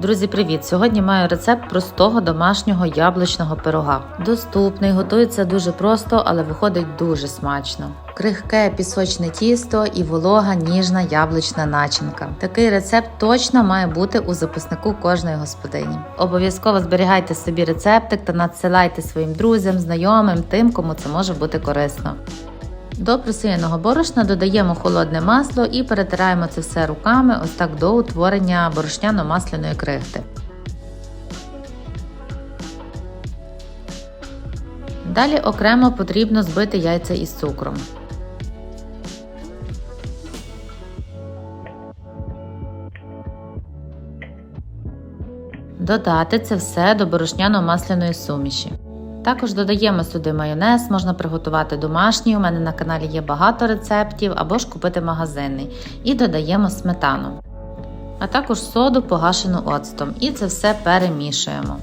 Друзі, привіт! Сьогодні маю рецепт простого домашнього яблучного пирога. Доступний, готується дуже просто, але виходить дуже смачно. Крихке пісочне тісто і волога ніжна яблучна начинка. Такий рецепт точно має бути у записнику кожної господині. Обов'язково зберігайте собі рецептик та надсилайте своїм друзям, знайомим, тим, кому це може бути корисно. До просіяного борошна додаємо холодне масло і перетираємо це все руками ось так до утворення борошняно-масляної крихти. Далі окремо потрібно збити яйця із цукром. Додати це все до борошняно-масляної суміші. Також додаємо сюди майонез, можна приготувати домашній. У мене на каналі є багато рецептів або ж купити магазинний. І додаємо сметану, а також соду погашену оцтом. І це все перемішуємо.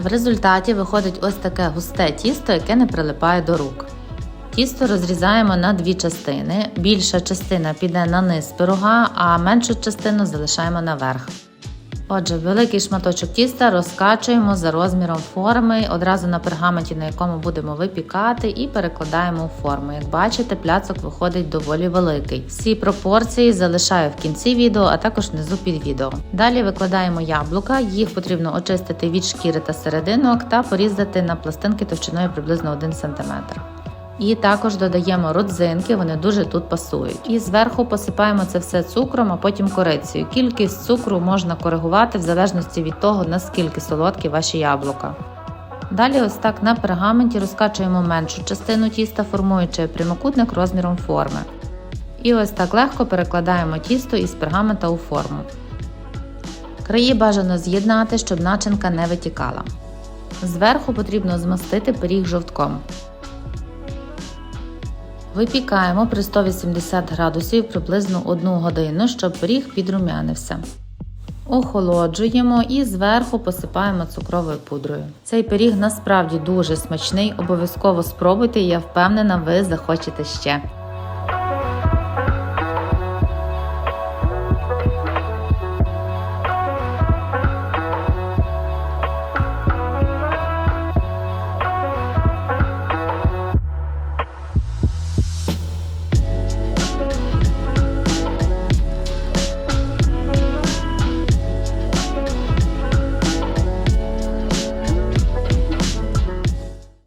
В результаті виходить ось таке густе тісто, яке не прилипає до рук. Тісто розрізаємо на дві частини. Більша частина піде на низ пирога, а меншу частину залишаємо наверх. Отже, великий шматочок тіста розкачуємо за розміром форми одразу на пергаменті, на якому будемо випікати, і перекладаємо у форму. Як бачите, пляцок виходить доволі великий. Всі пропорції залишаю в кінці відео, а також внизу під відео. Далі викладаємо яблука, їх потрібно очистити від шкіри та серединок та порізати на пластинки товщиною приблизно 1 см. І також додаємо родзинки, вони дуже тут пасують. І зверху посипаємо це все цукром, а потім корицею. Кількість цукру можна коригувати в залежності від того, наскільки солодкі ваші яблука. Далі, ось так на пергаменті розкачуємо меншу частину тіста, формуючи прямокутник розміром форми. І ось так легко перекладаємо тісто із пергамента у форму. Краї бажано з'єднати, щоб начинка не витікала. Зверху потрібно змастити пиріг жовтком. Випікаємо при 180 градусів приблизно 1 годину, щоб пиріг підрумянився. Охолоджуємо і зверху посипаємо цукровою пудрою. Цей пиріг насправді дуже смачний, обов'язково спробуйте, я впевнена, ви захочете ще.